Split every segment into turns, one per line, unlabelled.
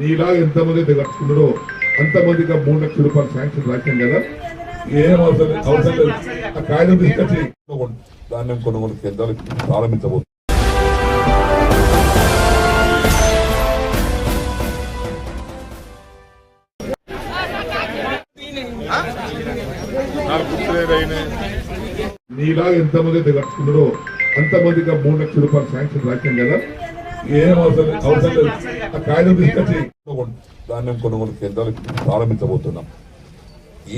నీలా ఎంతమంది అయితే కట్టుకున్నారో అంతమందికి ఆ మూడు లక్షల రూపాయలు శాంక్షన్ రాశాం కదా. ఏం అవసరం అవసరం లేదు. ఆ కాగితం తీసుకొచ్చి ధాన్యం కొనుగోలు కేంద్రాలు ప్రారంభించబోతుంది నీలా ఎంతమంది అయితే కట్టుకున్నారో అంతమందికి ఆ మూడు లక్షల రూపాయలు శాంక్షన్ రాశాం కదా. ఏం అవసరం అవసరం లేదు. ఆ కాగితం తీసుకొచ్చి ధాన్యం కొనుగోలు కేంద్రాలు ప్రారంభించబోతున్నాం.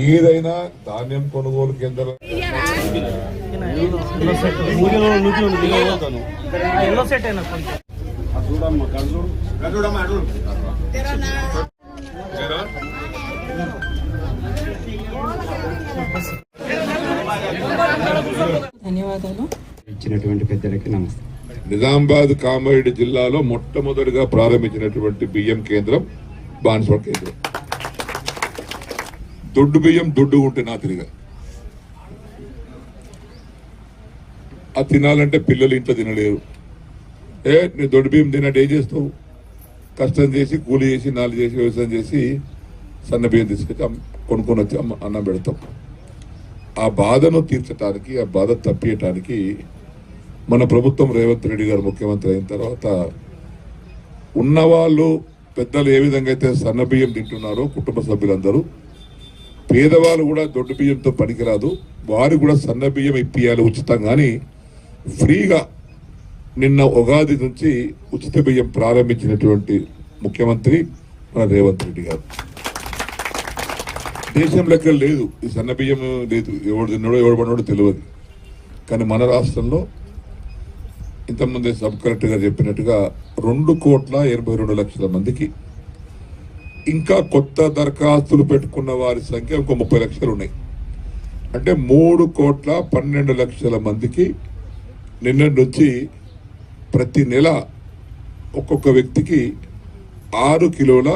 ఏదైనా ధాన్యం కొనుగోలు కేంద్రాలు
ధన్యవాదాలు.
ఇచ్చినటువంటి పెద్దలకి నమస్తే.
నిజామాబాద్ కామారెడ్డి జిల్లాలో మొట్టమొదటిగా ప్రారంభించినటువంటి బియ్యం కేంద్రం బాన్స్వాడ కేంద్రం. దొడ్డు బియ్యం దొడ్డు ఉంటే నా తిరిగా. అది తినాలంటే పిల్లలు ఇంట్లో తినలేరు. ఏ నీ దొడ్డు బియ్యం తినట్టు ఏం చేస్తావు? కష్టం చేసి కూలి చేసి నాలుగు చేసి వ్యవసాయం చేసి సన్న బియ్యం తీసుకొచ్చి అమ్మ- కొనుక్కొని వచ్చి అన్నం పెడతాం. ఆ బాధను తీర్చడానికి ఆ బాధ తప్పియటానికి మన ప్రభుత్వం రేవంత్ రెడ్డి గారు ముఖ్యమంత్రి అయిన తర్వాత ఉన్నవాళ్ళు పెద్దలు ఏ విధంగా అయితే సన్న బియ్యం తింటున్నారో కుటుంబ సభ్యులందరూ పేదవాళ్ళు కూడా దొడ్డు బియ్యంతో పనికిరాదు వారు కూడా సన్న బియ్యం ఇప్పియాలి ఉచితం కానీ ఫ్రీగా నిన్న ఉగాది నుంచి ఉచిత బియ్యం ప్రారంభించినటువంటి ముఖ్యమంత్రి మన రేవంత్ రెడ్డి గారు. దేశం లెక్క లేదు. ఈ సన్న బియ్యం లేదు. ఎవడు తిన్నాడో ఎవడు పడినాడో తెలియదు. కానీ మన రాష్ట్రంలో ఇంతకుముందే సబ్ కలెక్టర్ గారు చెప్పినట్టుగా రెండు కోట్ల ఎనభై రెండు లక్షల మందికి ఇంకా కొత్త దరఖాస్తులు పెట్టుకున్న వారి సంఖ్య ఇంకో ముప్పై లక్షలు ఉన్నాయి. అంటే మూడు కోట్ల పన్నెండు లక్షల మందికి నిన్నటి నుంచి ప్రతి నెల ఒక్కొక్క వ్యక్తికి ఆరు కిలోల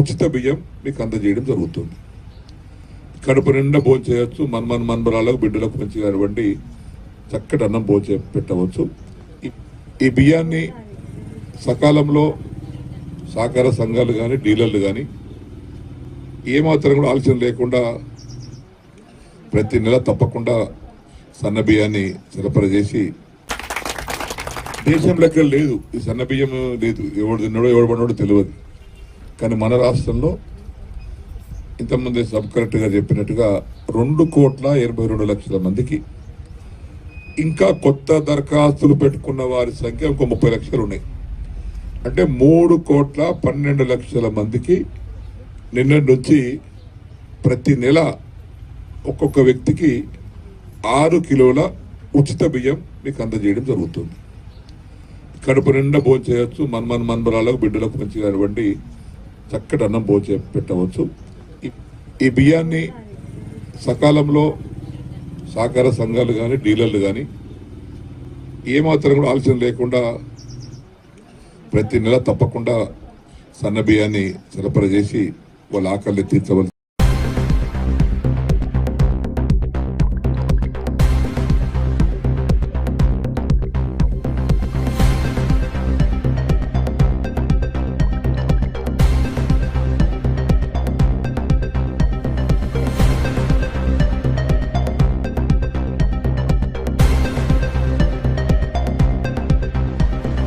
ఉచిత బియ్యం మీకు అందజేయడం జరుగుతుంది. కడుపు నిండా భోజనం చేయవచ్చు మన్మన్ మన్మరాలకు బిడ్డలకు మంచిగా చక్కటి అన్నం భోజనం పెట్టవచ్చు. ఈ- బియ్యాన్ని సకాలంలో సహకార సంఘాలు కానీ డీలర్లు కానీ ఏమాత్రం కూడా ఆలోచన లేకుండా ప్రతి నెల తప్పకుండా సన్న బియ్యాన్ని సరఫరా చేసి దేశం లెక్క లేదు. ఈ సన్న బియ్యం లేదు. ఎవడు తిన్నాడో ఎవడు పడినాడో తెలియదు. కానీ మన రాష్ట్రంలో ఇంతకుముందే సబ్ కలెక్టర్ గారు చెప్పినట్టుగా రెండు కోట్ల ఎనభై రెండు లక్షల మందికి ఇంకా కొత్త దరఖాస్తులు పెట్టుకున్న వారి సంఖ్య ఇంకో ముప్పై లక్షలు ఉన్నాయి. అంటే మూడు కోట్ల పన్నెండు లక్షల మందికి నిన్నటి నుంచి ప్రతి నెల ఒక్కొక్క వ్యక్తికి ఆరు కిలోల ఉచిత బియ్యం మీకు అందజేయడం జరుగుతుంది. కడుపు నిండా భోజనం చేయొచ్చు మన్మన్ మన్మరాలకు బిడ్డలకు మంచిగా చక్కటి అన్నం భోజనం పెట్టవచ్చు. ఈ- ఈ బియ్యాన్ని సకాలంలో సహకార సంఘాలు కానీ డీలర్లు కానీ ఏమాత్రం కూడా ఆలోచన లేకుండా ప్రతి నెల తప్పకుండా సన్న బియ్యాన్ని సరఫరా చేసి వాళ్ళ ఆకలిని తీర్చవలసి